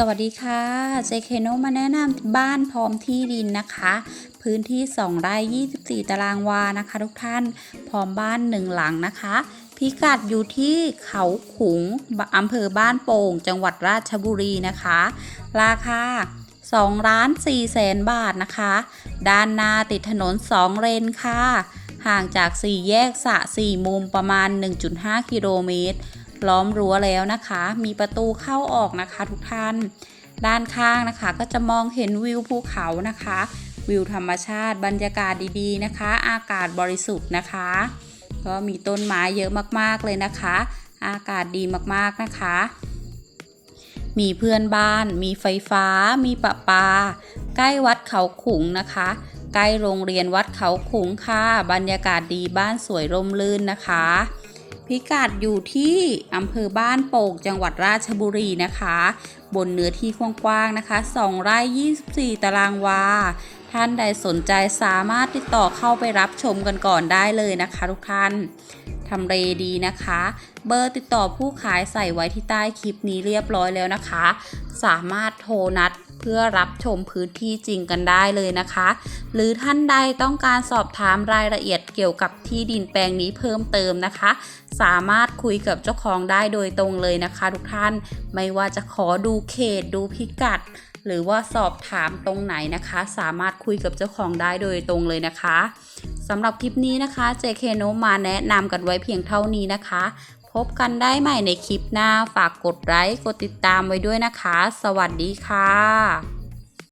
สวัสดีค่ะ JK โนมาแนะนำบ้านพร้อมที่ดินนะคะ พื้นที่ 2 ไร่24 ตารางวานะคะ ทุกท่าน พร้อมบ้านหนึ่งหลังนะคะ พิกัดอยู่ที่เขาขุงอำเภอบ้านโป่ง จังหวัดราชบุรีนะคะ ราคา2ล้าน4แสนบาทนะคะ ด้านหน้าติดถนน 2 เลนค่ะ ห่างจาก 4 แยกสะ 4 มุมประมาณ 1.5 กิโลเมตร ล้อมรั้วแล้วนะคะ มีประตูเข้าออกนะคะทุกท่าน ด้านข้างนะคะ ก็จะมองเห็นวิวภูเขานะคะ วิวธรรมชาติบรรยากาศดีๆนะคะ อากาศบริสุทธิ์นะคะ ก็มีต้นไม้เยอะมากๆเลยนะคะ อากาศดีมากๆนะคะ มีเพื่อนบ้าน มีไฟฟ้า มีประปา ใกล้วัดเขาขุงนะคะใกล้โรงเรียนวัดเขาขุงค่ะ บรรยากาศดีบ้านสวยร่มรื่นนะคะ พิกัดอยู่ที่อำเภอบ้านโป่งจังหวัดราชบุรีนะคะ บนเนื้อที่กว้างๆนะคะ 2 ไร่ 24 ตารางวา ท่านใดสนใจสามารถติดต่อเข้าไปรับชมกันก่อนได้เลยนะคะทุกท่านทำเลดีนะคะ เบอร์ติดต่อผู้ขายใส่ไว้ที่ใต้คลิปนี้เรียบร้อยแล้วนะคะ สามารถโทรนัด เพื่อรับชมพื้นที่จริงกันได้เลยนะคะ หรือท่านใดต้องการสอบถามรายละเอียดเกี่ยวกับที่ดินแปลงนี้เพิ่มเติมนะคะ สามารถคุยกับเจ้าของได้โดยตรงเลยนะคะ ทุกท่านไม่ว่าจะขอดูเขตดูพิกัด หรือว่าสอบถามตรงไหนนะคะ สามารถคุยกับเจ้าของได้โดยตรงเลยนะคะสำหรับคลิปนี้นะคะ JK โนมาแนะนำกันไว้เพียงเท่านี้นะคะ พบกันได้ใหม่ในคลิปหน้าฝากกดไลค์กดติดตามไว้ด้วยนะคะ สวัสดีค่ะ